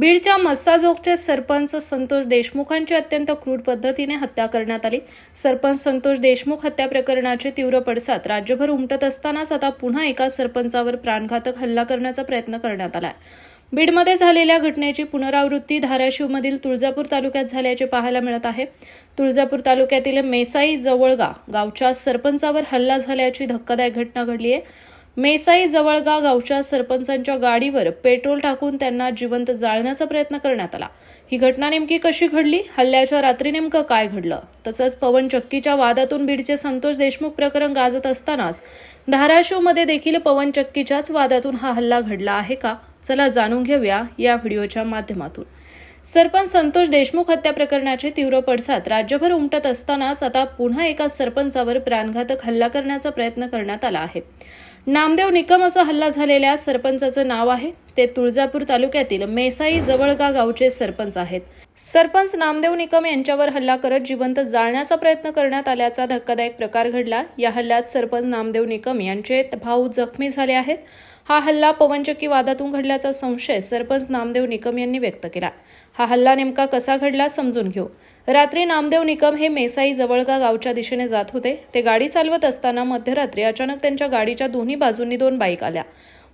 बीडच्या मस्साजोगचे सरपंच संतोष देशमुखांची अत्यंत क्रूर पद्धतीने हत्या करण्यात आली. सरपंच संतोष देशमुख हत्या प्रकरणाचे तीव्र पडसाद. राज्यभर उमटत असतानाच आता पुन्हा एका सरपंचावर प्राणघातक हल्ला करण्याचा प्रयत्न करण्यात आला बीडमध्ये झालेल्या घटनेची पुनरावृत्ती धाराशिवमधील तुळजापूर तालुक्यात झाल्याचे पाहायला मिळत आहे. तुळजापूर तालुक्यातील मेसाई जवळगा गावच्या सरपंचावर हल्ला झाल्याची धक्कादायक घटना घडली आहे. मेसाई जवळगा गावच्या सरपंचांच्या गाडीवर पेट्रोल टाकून त्यांना जिवंत जाळण्याचा प्रयत्न करण्यात आला. ही घटना नेमकी कशी घडली? हल्ल्याच्या रात्री नेमकं काय घडलं? तसंच पवन चक्कीच्या वादातून बीडचे संतोष देशमुख प्रकरण गाजत असतानाच धाराशिवमध्ये देखील पवन चक्कीच्याच वादातून हा हल्ला घडला आहे का? चला जाणून घेऊया या व्हिडिओच्या माध्यमातून. सरपंच संतोष देशमुख हत्या प्रकरणाचे तीव्र पडसाद राज्यभर उमटत असतानाच आता पुन्हा एका सरपंचावर प्राणघातक हल्ला करण्याचा प्रयत्न करण्यात आला आहे. नामदेव निकम असा हल्ला झालेल्या सरपंचाचं नाव आहे. ते तुळजापूर तालुक्यातील मेसाई जवळगा गावचे सरपंच आहेत. सरपंच नामदेव निकम यांच्यावर हल्ला करत जिवंत जाळण्याचा प्रयत्न करण्यात आल्याचा धक्कादायक प्रकार घडला. या हल्ल्यात सरपंच नामदेव निकम यांचे भाऊ जखमी झाले आहेत. हा हल्ला पवनचक्की वादातून घडल्याचा संशय सरपंच नामदेव निकम यांनी व्यक्त केला. हा हल्ला नेमका कसा घडला समजून घेऊ. रात्री नामदेव निकम हे मेसाई जवळगा गावच्या दिशेने जात होते. ते गाडी चालवत असताना मध्यरात्री अचानक त्यांच्या गाडीच्या दोन्ही बाजूंनी दोन बाईक आल्या.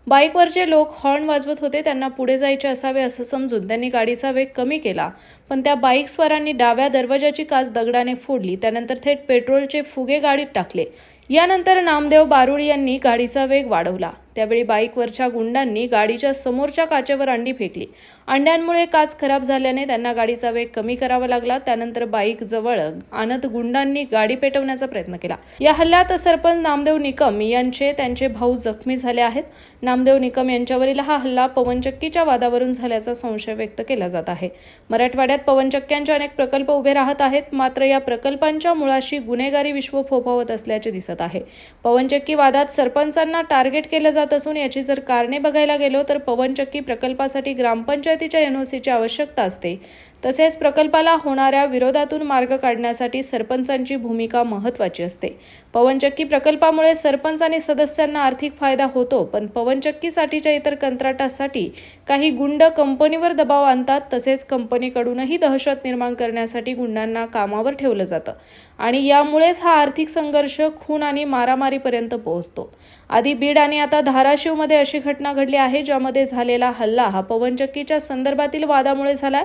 बाईकवरचे लोक हॉर्न वाजवत होते. त्यांना पुढे जायचे असावे असं समजून त्यांनी गाडीचा वेग कमी केला. पण त्या बाईक स्वारांनी डाव्या दरवाजाची काच दगडाने फोडली. त्यानंतर थेट पेट्रोलचे फुगे गाडीत टाकले. यानंतर नामदेव बारुळ यांनी गाडीचा वेग वाढवला. त्यावेळी बाईकवरच्या गुंडांनी गाडीच्या समोरच्या काचेवर अंडी फेकली. अंड्यांमुळे काच खराब झाल्याने त्यांना गाडीचा वेग कमी करावा लागला. त्यानंतर बाईक जवळ आणत गुंडांनी गाडी पेटवण्याचा प्रयत्न केला. या हल्ल्यात सरपंच नामदेव निकम यांचे त्यांचे भाऊ जखमी झाले आहेत. नामदेव निकम यांच्यावरील हा हल्ला पवनचक्कीच्या वादावरून झाल्याचा संशय व्यक्त केला जात आहे. मराठवाड्यात पवनचक्क्यांचे अनेक प्रकल्प उभे राहत आहेत. मात्र या प्रकल्पांच्या मुळाशी गुन्हेगारी विश्व फोफावत असल्याचे दिसत दिसत आहे. पवनचक्की वादात सरपंचांना टार्गेट केलं जात असून याची जर कारणे बघायला गेलो तर पवनचक्की प्रकल्पासाठी ग्रामपंचायतीच्या एनओसीची आवश्यकता असते. तसेच प्रकल्पाला होणाऱ्या विरोधातून मार्ग काढण्यासाठी सरपंचांची भूमिका महत्त्वाची असते. पवनचक्की प्रकल्पामुळे सरपंच आणि सदस्यांना आर्थिक फायदा होतो पण पवनचक्कीसाठीच्या इतर कंत्राटासाठी काही गुंड कंपनीवर दबाव आणतात तसेच कंपनीकडूनही दहशत निर्माण करण्यासाठी गुंडांना कामावर ठेवलं जातं. आणि यामुळेच हा आर्थिक संघर्ष खून आणि मारामारीपर्यंत पोहोचतो. आधी बीड आणि आता धाराशिवमध्ये अशी घटना घडली आहे ज्यामध्ये झालेला हल्ला हा पवनचक्कीच्या संदर्भातील वादामुळे झाला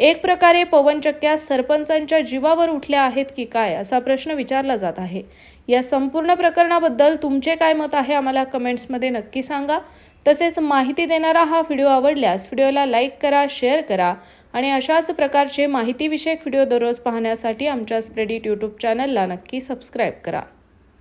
एक प्रकारे पवनचक्क्या सरपंचांच्या जीवावर उठल्या आहेत की काय असा प्रश्न विचारला जात आहे. या संपूर्ण प्रकरणाबद्दल तुमचे काय मत आहे आम्हाला कमेंट्समध्ये नक्की सांगा. तसेच माहिती देणारा हा व्हिडिओ आवडल्यास व्हिडिओला लाईक करा शेअर करा आणि अशाच प्रकारचे माहितीविषयक व्हिडिओ दररोज पाहण्यासाठी आमच्या स्प्रेडिट यूट्यूब चॅनलला नक्की सबस्क्राईब करा.